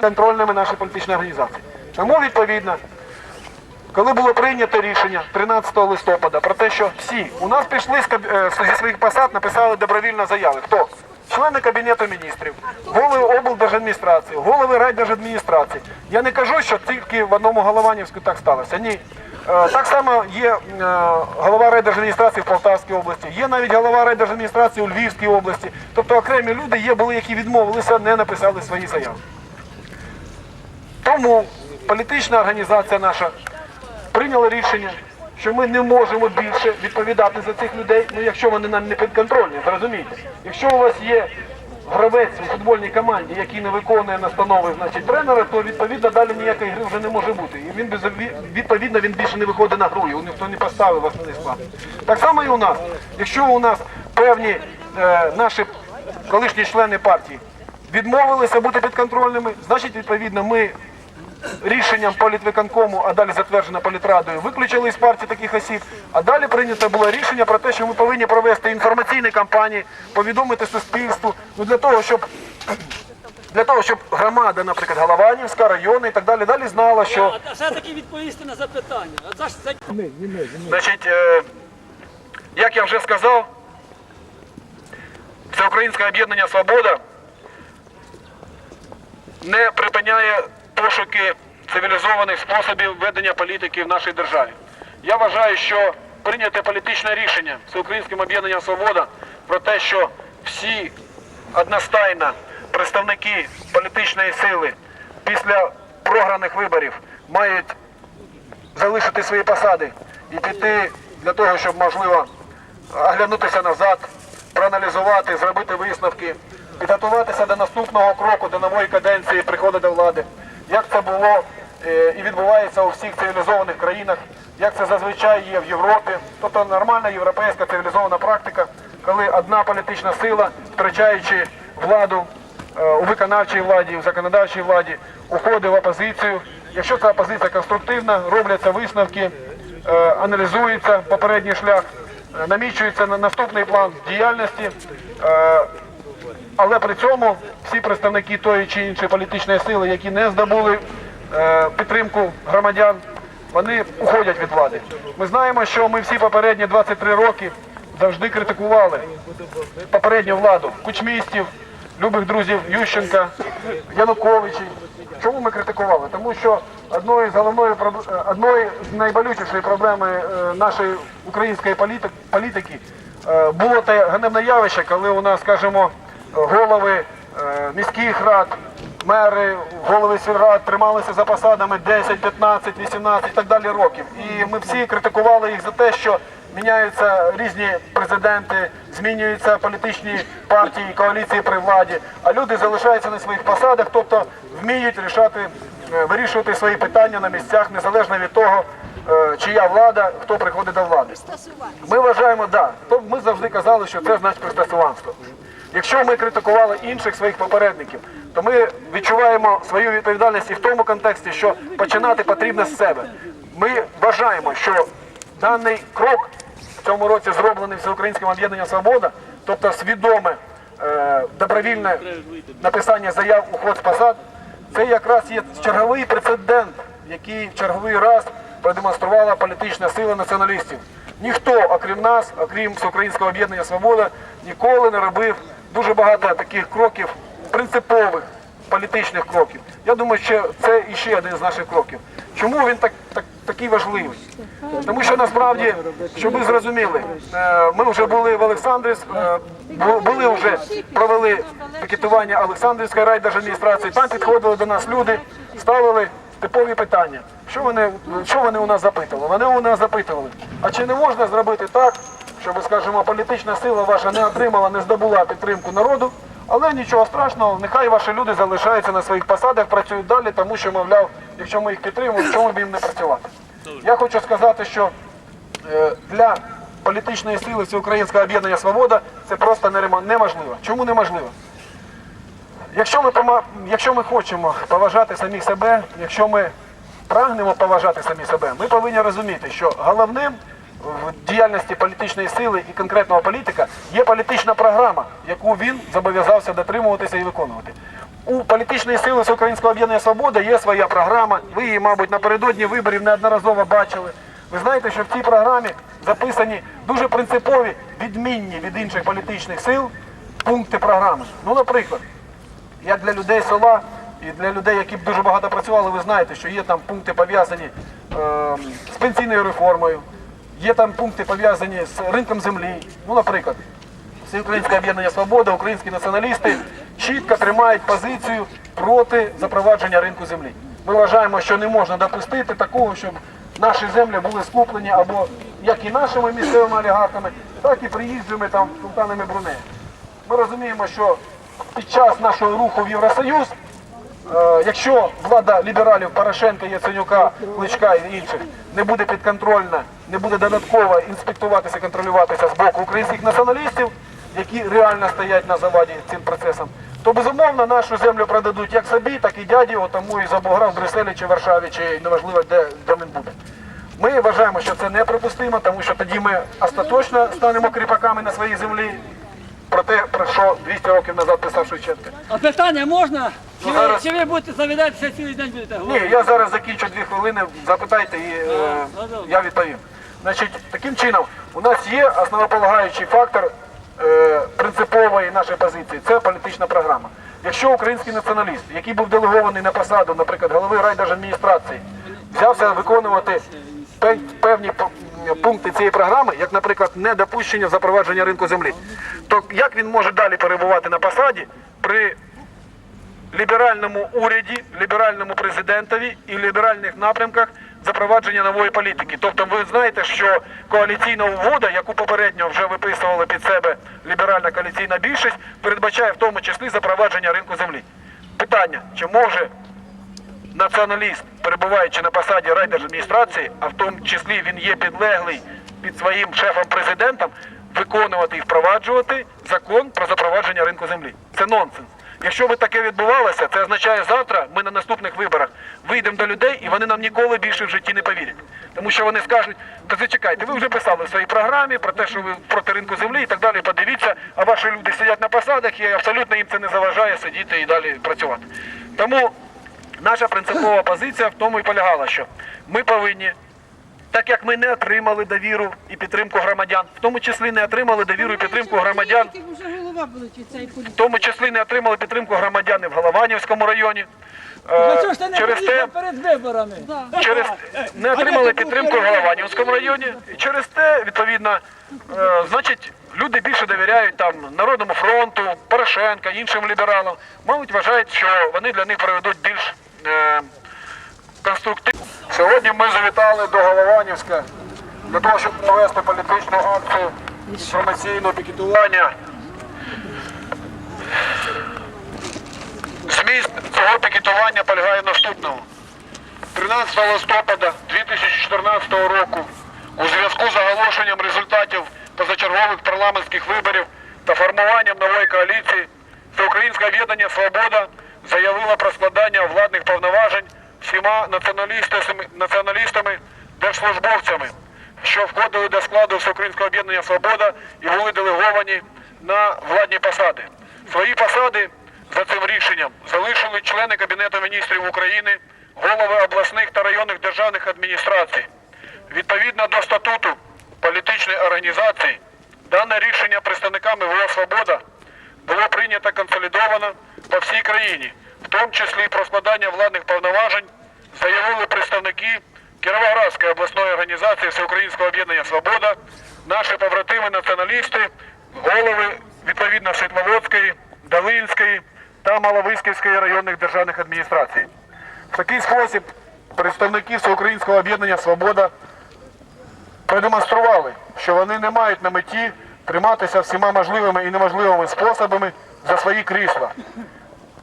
контрольними наші політичні організації. Тому відповідно, коли було прийнято рішення 13 листопада про те, що всі у нас пішли е, зі своїх посад, написали добровільно заяви. Хто? Члени Кабінету міністрів, голови облдержадміністрації, голови райдержадміністрації. Я не кажу, що тільки в одному Голованівську так сталося. Ні. Е, Так само є е, голова райдержадміністрації в Полтавській області, є навіть голова райдержадміністрації у Львівській області. Тобто окремі люди є, були, які відмовилися, не написали свої заяви. Тому політична організація наша прийняла рішення, що ми не можемо більше відповідати за цих людей, ну якщо вони нам не підконтрольні, зрозумійте. Якщо у вас є гравець у футбольній команді, який не виконує настанови значить, тренера, то відповідно далі ніякої гри вже не може бути. І він відповідно він більше не виходить на гру, його ніхто не поставив в основний склад. Так само і у нас. Якщо у нас певні е, наші колишні члени партії відмовилися бути підконтрольними, значить, відповідно, ми рішенням політвиконкому, а далі затверджено політрадою, виключили із партії таких осіб. А далі прийнято було рішення про те, що ми повинні провести інформаційні кампанії, повідомити суспільству, ну для того, щоб для того, щоб громада, наприклад, Голованівська, райони і так далі, далі знала, що А все-таки відповісти на запитання. А це ж це Значить, е, як я вже сказав, Всеукраїнське об'єднання Свобода не припиняє пошуки цивілізованих способів ведення політики в нашій державі. Я вважаю, що прийняте політичне рішення Всеукраїнським об'єднанням Свобода про те, що всі одностайно представники політичної сили після програних виборів мають залишити свої посади і піти для того, щоб можливо оглянутися назад, проаналізувати, зробити висновки, підготуватися до наступного кроку, до нової каденції приходу до влади. Як це було е, і відбувається у всіх цивілізованих країнах, як це зазвичай є в Європі, тобто нормальна європейська цивілізована практика, коли одна політична сила, втрачаючи владу е, у виконавчій владі, у законодавчій владі, уходить в опозицію. Якщо ця опозиція конструктивна, робляться висновки, е, аналізується попередній шлях, намічується на наступний план діяльності. Але при цьому всі представники тої чи іншої політичної сили, які не здобули е, підтримку громадян, вони уходять від влади. Ми знаємо, що ми всі попередні 23 роки завжди критикували попередню владу кучмістів, любих друзів Ющенка, Януковичів. Чому ми критикували? Тому що одною з головної е, з найболючішої проблеми е, нашої української політики було те ганебне явище, коли у нас, скажімо, голови е, міських рад, мери, голови сільрад трималися за посадами 10, 15, 18 і так далі років. І ми всі критикували їх за те, що міняються різні президенти, змінюються політичні партії, коаліції при владі, а люди залишаються на своїх посадах, тобто вміють рішати, е, вирішувати свої питання на місцях, незалежно від того, е, чия влада, хто приходить до влади. Ми вважаємо, да. Ми завжди казали, що це значить пристосуванство. Якщо ми критикували інших своїх попередників, то ми відчуваємо свою відповідальність і в тому контексті, що починати потрібно з себе. Ми вважаємо, що даний крок в цьому році зроблений всеукраїнським об'єднанням Свобода, тобто свідоме е, добровільне написання заяв уход з посад, це якраз є черговий прецедент, який черговий раз продемонструвала політична сила націоналістів. Ніхто, окрім нас, окрім Всеукраїнського об'єднання Свобода, ніколи не робив дуже багато таких кроків, принципових політичних кроків. Я думаю, що це іще один з наших кроків. Чому він так, так, такий важливий? Тому що насправді, щоб ви зрозуміли, е, ми вже були в Олександрівськ, е, були вже провели пікетування Олександрівської райдержадміністрації. Там підходили до нас люди, ставили типові питання. Що вони, що вони у нас запитували? Вони у нас запитували, а чи не можна зробити так, щоб, скажімо, політична сила ваша не отримала, не здобула підтримку народу, але нічого страшного, нехай ваші люди залишаються на своїх посадах, працюють далі, тому що, мовляв, якщо ми їх підтримуємо, чому б їм не працювати? Я хочу сказати, що е, для політичної сили Всеукраїнського об'єднання Свобода це просто неможливо. Чому неможливо? Якщо ми, якщо ми хочемо поважати самих себе, якщо ми прагнемо поважати самі себе, ми повинні розуміти, що головним в діяльності політичної сили і конкретного політика є політична програма, яку він зобов'язався дотримуватися і виконувати. У політичної сили Всеукраїнського об'єднання Свобода є своя програма. Ви її, мабуть, напередодні виборів неодноразово бачили. Ви знаєте, що в цій програмі записані дуже принципові, відмінні від інших політичних сил пункти програми. Ну, наприклад, як для людей села і для людей, які б дуже багато працювали, ви знаєте, що є там пункти пов'язані е, з пенсійною реформою, є там пункти пов'язані з ринком землі. Ну, наприклад, Всеукраїнське об'єднання Свобода, українські націоналісти чітко тримають позицію проти запровадження ринку землі. Ми вважаємо, що не можна допустити такого, щоб наші землі були скуплені або як і нашими місцевими олігархами, так і приїжджими там султанами Брунея. Ми розуміємо, що під час нашого руху в Євросоюз, якщо влада лібералів Порошенка, Яценюка, Кличка і інших не буде підконтрольна, не буде додатково інспектуватися, контролюватися з боку українських націоналістів, які реально стоять на заваді цим процесом, то безумовно нашу землю продадуть як собі, так і дяді, тому і за бугра в Брюсселі чи Варшаві, чи неважливо, де, де він буде. Ми вважаємо, що це неприпустимо, тому що тоді ми остаточно станемо кріпаками на своїй землі про те, про що 200 років назад писав Шевченко. А питання можна? Чи, Ну, ви, зараз- чи ви будете завідатися цілий день будете Ні, говорити? я зараз закінчу дві хвилини, запитайте і е, ну, я відповім. Значить, таким чином, у нас є основополагаючий фактор е, принципової нашої позиції це політична програма. Якщо український націоналіст, який був делегований на посаду, наприклад, голови райдержадміністрації, взявся виконувати пе- певні п- пункти цієї програми, як, наприклад, недопущення запровадження ринку землі, то як він може далі перебувати на посаді при ліберальному уряді, ліберальному президентові і ліберальних напрямках запровадження нової політики. Тобто ви знаєте, що коаліційна угода, яку попередньо вже виписувала під себе ліберальна коаліційна більшість, передбачає в тому числі запровадження ринку землі. Питання, чи може націоналіст, перебуваючи на посаді райдержадміністрації, а в тому числі він є підлеглий під своїм шефом президентом, виконувати і впроваджувати закон про запровадження ринку землі. Це нонсенс. Якщо би таке відбувалося, це означає завтра ми на наступних виборах вийдемо до людей і вони нам ніколи більше в житті не повірять. Тому що вони скажуть, та зачекайте, ви вже писали в своїй програмі про те, що ви проти ринку землі і так далі. Подивіться, а ваші люди сидять на посадах і абсолютно їм це не заважає сидіти і далі працювати. Тому Наша принципова позиція в тому і полягала, що ми повинні, так як ми не отримали довіру і підтримку громадян, в тому числі не отримали довіру і підтримку громадян, в тому числі не отримали підтримку громадян і в Голованівському районі. Ну Е, Через те, приїхав перед виборами? через не отримали підтримку в Голованівському районі. І через те, відповідно, е, значить, люди більше довіряють там Народному фронту, Порошенка, іншим лібералам. Мабуть, вважають, що вони для них проведуть більш е, конструктивно. Сьогодні ми завітали до Голованівська для того, щоб провести політичну акцію інформаційного пікетування. Зміст цього пікетування полягає в наступному. 13 листопада 2014 року у зв'язку з оголошенням результатів позачергових парламентських виборів та формуванням нової коаліції Всеукраїнське об'єднання Свобода заявило про складання владних повноважень всіма націоналістами, держслужбовцями, що входили до складу Всеукраїнського об'єднання Свобода і були делеговані на владні посади. Свої посади за цим рішенням залишили члени Кабінету міністрів України, голови обласних та районних державних адміністрацій. Відповідно до статуту політичної організації, дане рішення представниками ВО «Свобода» було прийнято консолідовано по всій країні, в тому числі про складання владних повноважень заявили представники Кіровоградської обласної організації Всеукраїнського об'єднання Свобода, наші побратими націоналісти, голови відповідно Світловодської, Долинської та Маловиськівської районних державних адміністрацій. В такий спосіб представники Всеукраїнського об'єднання Свобода продемонстрували, що вони не мають на меті триматися всіма можливими і неможливими способами за свої крісла,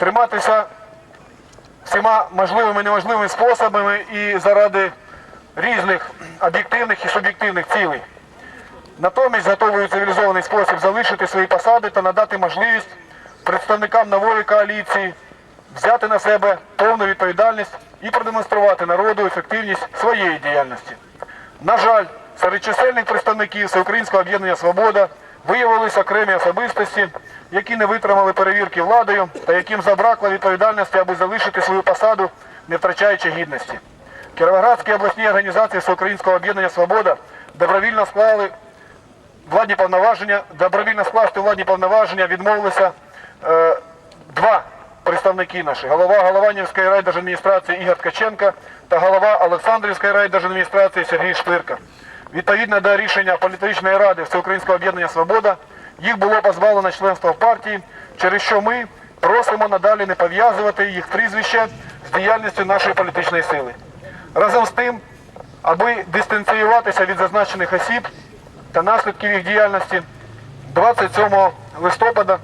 триматися всіма можливими і неможливими способами і заради різних об'єктивних і суб'єктивних цілей. Натомість готовий у цивілізований спосіб залишити свої посади та надати можливість представникам нової коаліції взяти на себе повну відповідальність і продемонструвати народу ефективність своєї діяльності. На жаль, серед чисельних представників Всеукраїнського об'єднання Свобода виявилися окремі особистості, які не витримали перевірки владою та яким забракло відповідальності, аби залишити свою посаду, не втрачаючи гідності. Кіровоградській обласній організації Всеукраїнського об'єднання Свобода добровільно склали владні повноваження, добровільно скласти владні повноваження відмовилися е, два представники наші. Голова Голованівської райдержадміністрації Ігор Ткаченко та голова Олександрівської райдержадміністрації Сергій Штирка. Відповідно до рішення політичної ради Всеукраїнського об'єднання Свобода, їх було позбавлено членства в партії, через що ми просимо надалі не пов'язувати їх прізвища з діяльністю нашої політичної сили. Разом з тим, аби дистанціюватися від зазначених осіб та наслідків їх діяльності, 27 листопада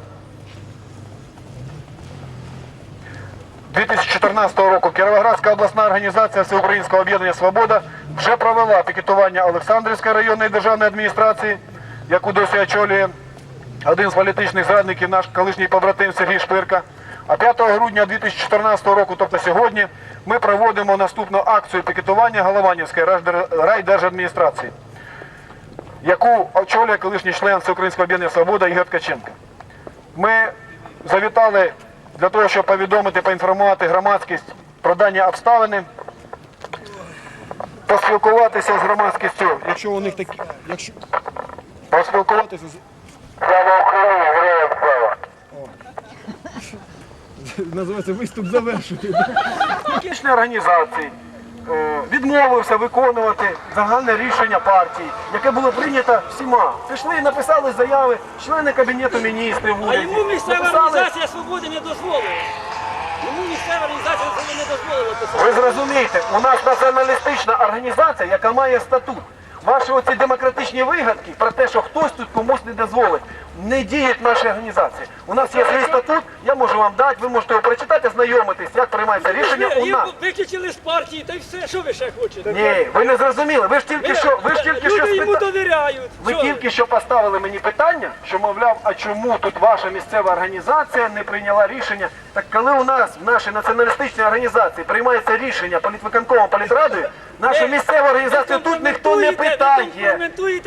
2014 року Кіровоградська обласна організація Всеукраїнського об'єднання Свобода вже провела пікетування Олександрівської районної державної адміністрації, яку досі очолює один з політичних зрадників, наш колишній побратим Сергій Шпирка. А 5 грудня 2014 року, тобто сьогодні, ми проводимо наступну акцію пікетування Голованівської райдержадміністрації, яку очолює колишній член Всеукраїнського об'єднання Свобода Ігор Ткаченко. Ми завітали для того, щоб повідомити, поінформувати громадськість про дані обставини, поспілкуватися з громадськістю, якщо у них такі, якщо поспілкуватися з Слава Україні, героям слава! називається виступ завершений. Політичні організації е, відмовився виконувати загальне рішення партії, яке було прийнято всіма. Пішли, написали заяви члени кабінету міністрів. А йому місцева написали- організація свободи не дозволила. Йому місцева організація свободи не дозволила писати. Ви зрозумієте, у нас націоналістична організація, яка має статут. Ваші оці демократичні вигадки про те, що хтось тут комусь не дозволить, не діють в нашій організації. У нас є свій статут, я можу вам дати, ви можете його прочитати, знайомитись, як приймається рішення у нас. виключили з партії, та й все, що ви ще хочете? Ні, ви не зрозуміли. Ви ж тільки що, ви ж тільки що йому довіряють. ви тільки що поставили мені питання, що мовляв, а чому тут ваша місцева організація не прийняла рішення? Так коли у нас в нашій націоналістичній організації приймається рішення політвиконкомом політрадою, нашу Ви- місцеву організацію тут ніхто не питає.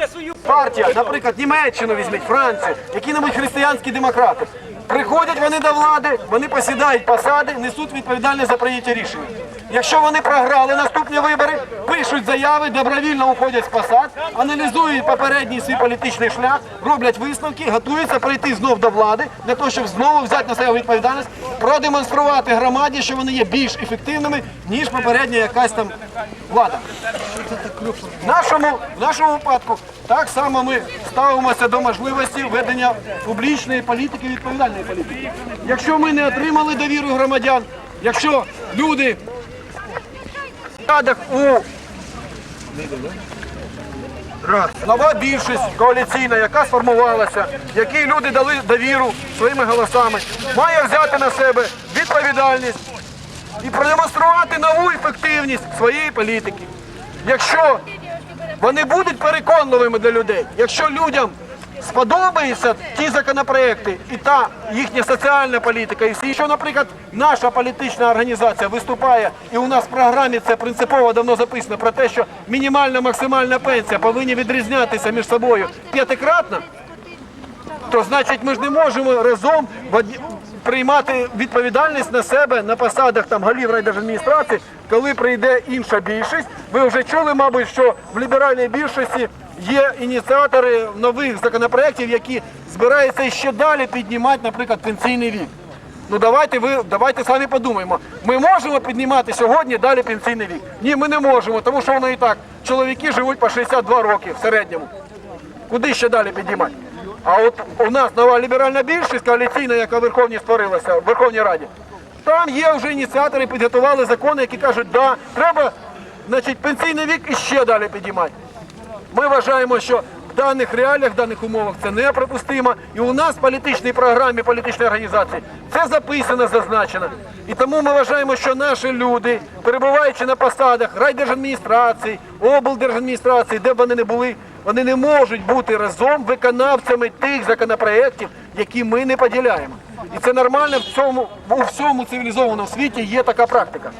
свою Партія, наприклад, Німеччину візьміть, Францію, які-небудь християнські демократи. Приходять вони до влади, вони посідають посади, несуть відповідальність за прийняття рішення. Якщо вони програли наступні вибори, пишуть заяви, добровільно уходять з посад, аналізують попередній свій політичний шлях, роблять висновки, готуються прийти знов до влади для того, щоб знову взяти на себе відповідальність, продемонструвати громаді, що вони є більш ефективними, ніж попередня якась там влада. В нашому, в нашому випадку так само ми ставимося до можливості ведення публічної політики, відповідальної політики. Якщо ми не отримали довіру громадян, якщо люди радах у Раз. Нова більшість коаліційна, яка сформувалася, якій люди дали довіру своїми голосами, має взяти на себе відповідальність і продемонструвати нову ефективність своєї політики. Якщо вони будуть переконливими для людей, якщо людям сподобаються ті законопроекти і та їхня соціальна політика, і що, наприклад, наша політична організація виступає, і у нас в програмі це принципово давно записано про те, що мінімальна максимальна пенсія повинні відрізнятися між собою п'ятикратно, то значить ми ж не можемо разом приймати відповідальність на себе на посадах там голів райдержадміністрації, коли прийде інша більшість. Ви вже чули, мабуть, що в ліберальній більшості є ініціатори нових законопроєктів, які збираються ще далі піднімати, наприклад, пенсійний вік. Ну давайте ви давайте самі подумаємо. Ми можемо піднімати сьогодні далі пенсійний вік? Ні, ми не можемо, тому що воно і так. Чоловіки живуть по 62 роки в середньому. Куди ще далі підіймати? А от у нас нова ліберальна більшість коаліційна, яка в Верховній створилася, в Верховній Раді. Там є вже ініціатори, підготували закони, які кажуть, да, треба значить, пенсійний вік іще далі підіймати. Ми вважаємо, що в даних реаліях, в даних умовах це неприпустимо. І у нас в політичній програмі політичної організації це записано, зазначено. І тому ми вважаємо, що наші люди, перебуваючи на посадах райдержадміністрації, облдержадміністрації, де б вони не були, вони не можуть бути разом виконавцями тих законопроєктів, які ми не поділяємо. І це нормально в цьому у всьому цивілізованому світі є така практика.